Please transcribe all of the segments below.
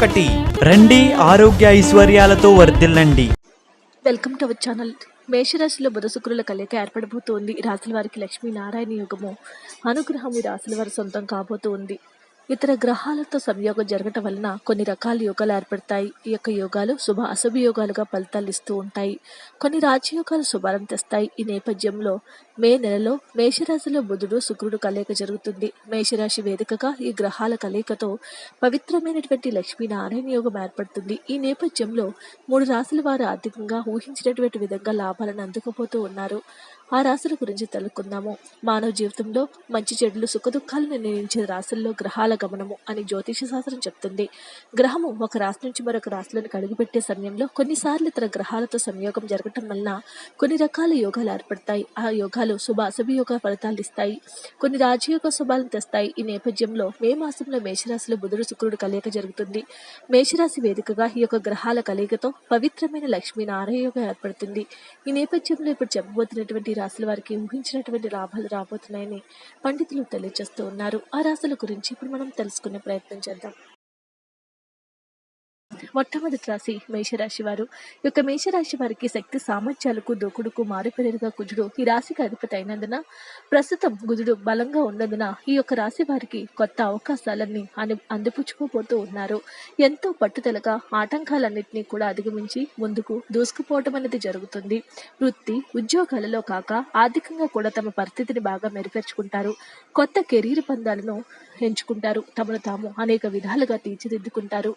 ఒకటి. రండి ఆరోగ్య ఐశ్వర్యాలతో వర్ధిల్లండి. Welcome to our channel. మేషరాశిలో బుధ శుక్రుల కలయిక ఏర్పడబోతోంది. రాశుల వారికి లక్ష్మీనారాయణ యుగము. అనుగ్రహం ఈ రాశుల వారి సొంతం కాబోతోంది. ఇతర గ్రహాలతో సంయోగం జరగటం వలన కొన్ని రకాల యోగాలు ఏర్పడతాయి. ఈ యొక్క యోగాలు శుభ అశుభ యోగాలుగా ఫలితాలు ఇస్తూ ఉంటాయి. కొన్ని రాజయోగాలు శుభాలను తెస్తాయి. ఈ నేపథ్యంలో మే నెలలో మేషరాశిలో బుధుడు శుక్రుడు కలయిక జరుగుతుంది. మేషరాశి వేదికగా ఈ గ్రహాల కలయికతో పవిత్రమైనటువంటి లక్ష్మీనారాయణ యోగం ఏర్పడుతుంది. ఈ నేపథ్యంలో మూడు రాశుల వారు ఆర్థికంగా ఊహించినటువంటి విధంగా లాభాలను అందుకుపోతూ ఉన్నారు. ఆ రాశుల గురించి తెలుసుకుందాము. మానవ జీవితంలో మంచి చెడులు సుఖదుఖాలను నిర్ణయించే రాశుల్లో గ్రహాల గమనము అని జ్యోతిష శాస్త్రం చెప్తుంది. గ్రహము ఒక రాశి నుంచి మరొక రాశులను కడుగుపెట్టే సమయంలో కొన్నిసార్లు ఇతర గ్రహాలతో సంయోగం జరగటం వలన కొన్ని రకాల యోగాలు ఏర్పడతాయి. ఆ యోగాలు శుభ అశుభ యోగ ఫలితాలు ఇస్తాయి. కొన్ని రాజయోగ శుభాలను తెస్తాయి. ఈ నేపథ్యంలో మే మాసంలో మేషరాశిలో బుధుడు శుక్రుడు కలయిక జరుగుతుంది. మేషరాశి వేదికగా ఈ యొక్క గ్రహాల కలయికతో పవిత్రమైన లక్ష్మీ నారాయణ ఏర్పడుతుంది. ఈ నేపథ్యంలో ఇప్పుడు చెప్పబోతున్నటువంటి రాశుల వారికి ఊహించినటువంటి లాభాలు రాబోతున్నాయని పండితులు తెలియజేస్తూ ఉన్నారు. ఆ రాశుల గురించి ఇప్పుడు మనం తెలుసుకునే ప్రయత్నం చేద్దాం. మొట్టమొదటి రాశి మేషరాశి వారు. ఈ యొక్క మేషరాశి వారికి శక్తి సామర్థ్యాలకు దూకుడుకు మారుపేరుగా కుజుడు ఈ రాశికి అధిపతి అయినందున ప్రస్తుతం గుజుడు బలంగా ఉన్నందున ఈ యొక్క రాశి వారికి కొత్త అవకాశాలన్నీ అని అందిపుచ్చుకోబోతూ ఉన్నారు. ఎంతో పట్టుదలగా ఆటంకాలన్నింటినీ కూడా అధిగమించి ముందుకు దూసుకుపోవటం అనేది జరుగుతుంది. వృత్తి ఉద్యోగాలలో కాక ఆర్థికంగా కూడా తమ పరిస్థితిని బాగా మెరుగుపరుచుకుంటారు. కొత్త కెరీర్ పందాలను ఎంచుకుంటారు తమను తాము అనేక విధాలుగా తీర్చిదిద్దుకుంటారు.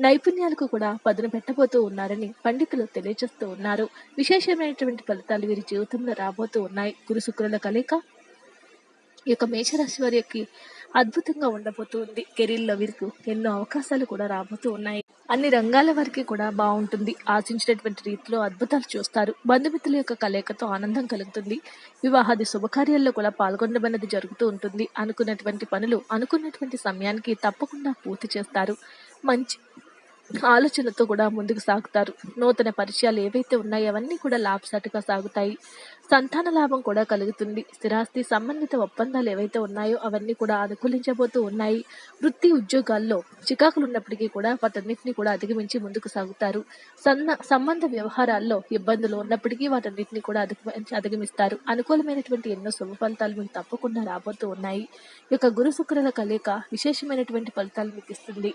నైపుణ్యాలకు కూడా పదును పెట్టబోతూ ఉన్నారని పండితులు తెలియజేస్తూ ఉన్నారు. విశేషమైనటువంటి ఫలితాలు వీరి జీవితంలో రాబోతూ ఉన్నాయి. గురు శుక్రుల కలయిక ఈ యొక్క మేషరాశి వారికి అద్భుతంగా ఉండబోతుంది కెరీర్లో వీరికి ఎన్నో అవకాశాలు కూడా రాబోతూ ఉన్నాయి. అన్ని రంగాల వారికి కూడా బాగుంటుంది. ఆశించినటువంటి రీతిలో అద్భుతాలు చూస్తారు. బంధుమిత్రుల యొక్క కలయికతో ఆనందం కలుగుతుంది. వివాహాది శుభకార్యాల్లో కూడా పాల్గొనమన్నది జరుగుతూ ఉంటుంది. అనుకున్నటువంటి పనులు అనుకున్నటువంటి సమయానికి తప్పకుండా పూర్తి చేస్తారు. మంచి ఆలోచనతో కూడా ముందుకు సాగుతారు. నూతన పరిచయాలు ఏవైతే ఉన్నాయో అవన్నీ కూడా లాభసాటిగా సాగుతాయి. సంతాన లాభం కూడా కలుగుతుంది. స్థిరాస్తి సంబంధిత ఒప్పందాలు ఏవైతే ఉన్నాయో అవన్నీ కూడా అనుకూలించబోతూ ఉన్నాయి. వృత్తి ఉద్యోగాల్లో చికాకులు ఉన్నప్పటికీ కూడా వాటన్నిటిని కూడా అధిగమించి ముందుకు సాగుతారు. సన్న సంబంధ వ్యవహారాల్లో ఇబ్బందులు ఉన్నప్పటికీ వాటన్నిటిని కూడా అధిగమించి అధిగమిస్తారు. అనుకూలమైనటువంటి ఎన్నో శుభ ఫలితాలు మీకు తప్పకుండా రాబోతూ ఉన్నాయి. ఈ యొక్క గురు శుక్రుల కలయిక విశేషమైనటువంటి ఫలితాలు మీకు ఇస్తుంది.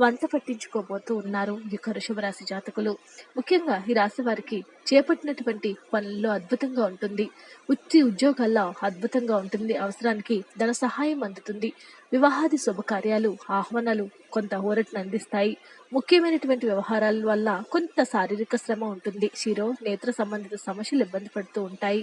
వంట పట్టించుకోబోతూ ఉన్నారు ఈ యొక్క వృషభ రాశి జాతకులు. ముఖ్యంగా ఈ రాశి వారికి చేపట్టినటువంటి పనుల్లో అద్భుతంగా ఉంటుంది. ఉత్తి ఉద్యోగాల్లో అద్భుతంగా ఉంటుంది. అవసరానికి ధన సహాయం అందుతుంది. వివాహాది శుభకార్యాలు ఆహ్వానాలు కొంత ఊరటను అందిస్తాయి. ముఖ్యమైనటువంటి వ్యవహారాల వల్ల కొంత శారీరక శ్రమ ఉంటుంది. శిరో నేత్ర సంబంధిత సమస్యలు ఇబ్బంది పడుతూ ఉంటాయి.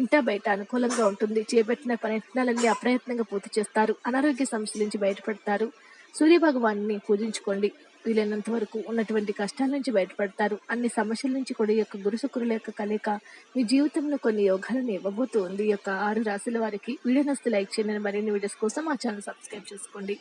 ఇంటా బయట అనుకూలంగా ఉంటుంది. చేపట్టిన ప్రయత్నాలన్నీ అప్రయత్నంగా పూర్తి చేస్తారు. అనారోగ్య సమస్యల నుంచి బయటపడతారు. సూర్య భగవాన్ని పూజించుకోండి. వీలైనంత వరకు ఉన్నటువంటి కష్టాల నుంచి బయటపడతారు. అన్ని సమస్యల నుంచి కూడా ఈ యొక్క గురు శుక్రుల యొక్క కలయిక మీ జీవితంలో కొన్ని యోగాలను ఇవ్వబోతూ ఉంది ఈ యొక్క ఆరు రాశుల వారికి వీడియో లైక్ చేయండి. మరిన్ని వీడియోస్ కోసం మా ఛానల్ సబ్స్క్రైబ్ చేసుకోండి.